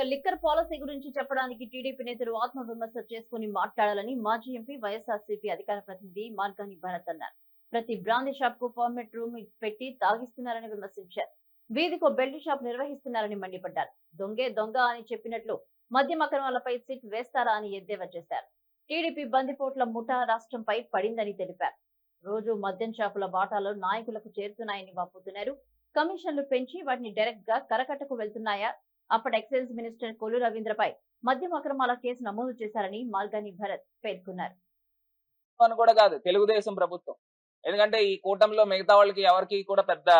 ఇక liquor policy గురించి చెప్పడానికి టీడీపీ నేతలు ఆత్మ విమర్శ చేసుకుని మాట్లాడాలని మాజీ ఎంపీ వైఎస్ఆర్సీపీ అధికార ప్రతినిధి మార్గాని భరత్ అన్నారు. ప్రతి బ్రాందీ షాప్కు పర్మిట్ రూమ్ పెట్టి తాగిస్తున్నారని విమర్శించారు. వీధికో బెల్ట్ షాప్ నిర్వహిస్తున్నారని మండిపడ్డారు. దొంగే దొంగ అని చెప్పినట్లు మద్యం అక్రమాలపై సిట్ వేస్తారా అని ఎద్దేవా చేశారు. టీడీపీ బందిపోట్ల ముఠా రాష్ట్రంపై పడిందని తెలిపారు. రోజు మద్యం షాపుల వాటాలు నాయకులకు చేరుతున్నాయని వాపోతున్నారు. కమిషన్లు పెంచి వాటిని డైరెక్ట్గా కరకట్టకు వెళ్తున్నాయా? అప్పటి ఎక్సైజ్ మినిస్టర్ కొల్లు రవీంద్రపై మద్యం అక్రమాల కేసు నమోదు చేశారని మార్గాని భరత్ పేర్కొన్నారు. అని కూడా కాదు తెలుగుదేశం ప్రభుత్వం. ఎందుకంటే ఈ కూటమిలో మిగతా వాళ్ళకి ఎవరికి కూడా పెద్ద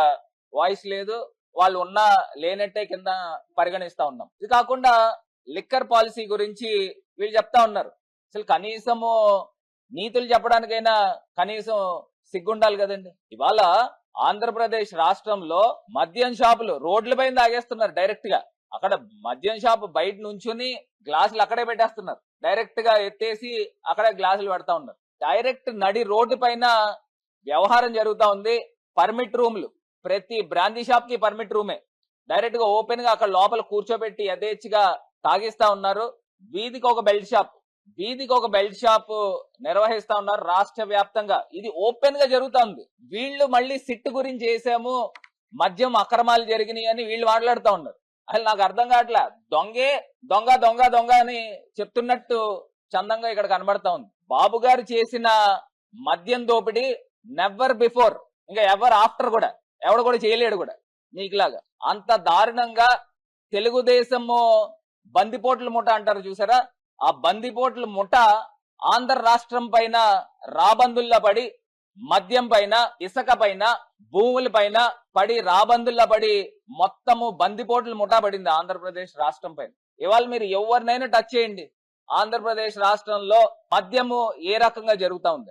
వాయిస్ లేదు. వాళ్ళు ఉన్నా లేనట్టే కింద పరిగణిస్తా ఉన్నాం. ఇది కాకుండా లిక్కర్ పాలసీ గురించి వీళ్ళు చెప్తా ఉన్నారు. అసలు కనీసము నీతులు చెప్పడానికైనా కనీసం సిగ్గుండాలి కదండి. ఇవాళ ఆంధ్రప్రదేశ్ రాష్ట్రంలో మద్యం షాపులు రోడ్ల పైన తాగేస్తున్నారు డైరెక్ట్గా అక్కడ మద్యం షాప్ బయట నుంచుని గ్లాసులు అక్కడే పెట్టేస్తున్నారు. డైరెక్ట్గా ఎత్తేసి అక్కడ గ్లాసులు పెడతా ఉన్నారు. డైరెక్ట్ నడి రోడ్డు పైన వ్యవహారం జరుగుతా ఉంది. పర్మిట్ రూమ్లు ప్రతి బ్రాందీ షాప్కి పర్మిట్ రూమే డైరెక్ట్గా ఓపెన్గా అక్కడ లోపల కూర్చోబెట్టి యథేచ్ఛగా తాగిస్తా ఉన్నారు. వీధికి ఒక బెల్ట్ షాప్ వీధికి ఒక బెల్ట్ షాప్ నిర్వహిస్తా ఉన్నారు రాష్ట్ర వ్యాప్తంగా. ఇది ఓపెన్గా జరుగుతా ఉంది. వీళ్ళు మళ్ళీ సిట్ గురించి చేసాము మద్యం అక్రమాలు జరిగినాయి అని వీళ్ళు మాట్లాడుతా ఉన్నారు. అసలు నాకు అర్థం కావట్లే. దొంగే దొంగ దొంగ దొంగ అని చెప్తున్నట్టు చందంగా ఇక్కడ కనబడతా ఉంది. బాబు గారు చేసిన మద్యం దోపిడీ నెవర్ బిఫోర్ ఇంకా ఎవర్ ఆఫ్టర్ కూడా ఎవడు కూడా చేయలేడు కూడా నీకులాగా. అంత దారుణంగా తెలుగుదేశము బందిపోట్ల ముఠ అంటారు చూసారా? ఆ బందిపోట్ల ముఠ ఆంధ్ర రాష్ట్రం పైన రాబందుల్లా పడి మద్యం పైన ఇసుక పైన భూముల పైన పడి రాబందుల్లా పడి మొత్తము బందిపోట్లు ముఠా పడింది ఆంధ్రప్రదేశ్ రాష్ట్రం పైన. ఇవాళ మీరు ఎవరినైనా టచ్ చేయండి. ఆంధ్రప్రదేశ్ రాష్ట్రంలో మద్యము ఏ రకంగా జరుగుతా ఉంది?